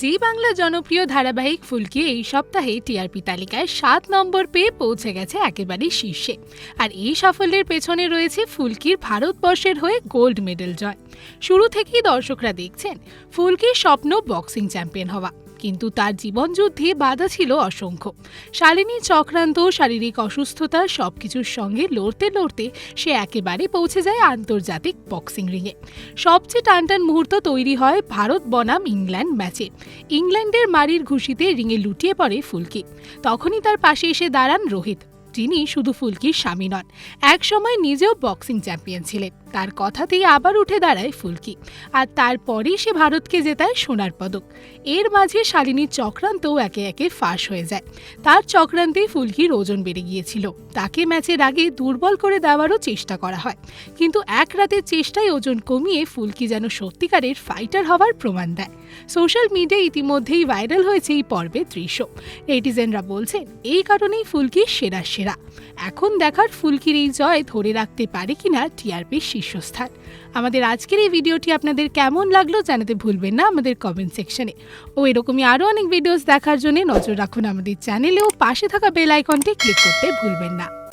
জি বাংলা জনপ্রিয় ধারাবাহিক ফুলকি এই সপ্তাহে টিআরপি তালিকায় সাত নম্বর পেয়ে পৌঁছে গেছে একেবারে শীর্ষে। আর এই সাফল্যের পেছনে রয়েছে ফুলকির ভারতবর্ষের হয়ে গোল্ড মেডেল জয়। শুরু থেকেই দর্শকরা দেখছেন, ফুলকির স্বপ্ন বক্সিং চ্যাম্পিয়ন হওয়া। কিন্তু তার জীবনযুদ্ধে বাধা ছিল অসংখ্য। শালিনী চক্রান্ত, শারীরিক অসুস্থতা সবকিছুর সঙ্গে লড়তে লড়তে সে একেবারে পৌঁছে যায় আন্তর্জাতিক বক্সিং রিংয়ে। সবচেয়ে টানটান মুহূর্ত তৈরি হয় ভারত বনাম ইংল্যান্ড ম্যাচে। ইংল্যান্ডের মারির ঘুষিতে রিঙে লুটিয়ে পড়ে ফুলকি। তখনই তার পাশে এসে দাঁড়ান রোহিত। যিনি শুধু ফুলকির স্বামী নন, একসময় নিজেও বক্সিং চ্যাম্পিয়ন ছিলেন। তার কথাতেই আবার উঠে দাঁড়ায় ফুলকি, আর তারপরেই সে ভারতকে জেতায় সোনার পদক। এর মাঝে শালিনীর চক্রান্তও একে একে ফাঁস হয়ে যায়। তার চক্রান্তে ফুলকির ওজন বেড়ে গিয়েছিল। তাকে ম্যাচের আগে দুর্বল করে দেওয়ারও চেষ্টা করা হয়। কিন্তু এক রাতের চেষ্টায় ওজন কমিয়ে ফুলকি যেন সত্যিকারের ফাইটার হওয়ার প্রমাণ দেয়। সোশ্যাল মিডিয়ায় ইতিমধ্যেই ভাইরাল হয়েছে এই পর্বের দৃশ্য। নেটিজেনরা বলছেন এই কারণেই ফুলকি সেরা সেরা। এখন দেখার ফুলকির এই জয় ধরে রাখতে পারে কিনা টিআরপির শীর্ষস্থান আমাদের আজকের এই ভিডিওটি আপনাদের কেমন লাগল জানাতে ভুলবেন না আমাদের কমেন্ট সেকশনে ও এরকমই আরও অনেক ভিডিওস দেখার জন্য নজর রাখুন আমাদের চ্যানেলে ও পাশে থাকা বেল আইকনটি ক্লিক করতে ভুলবেন না।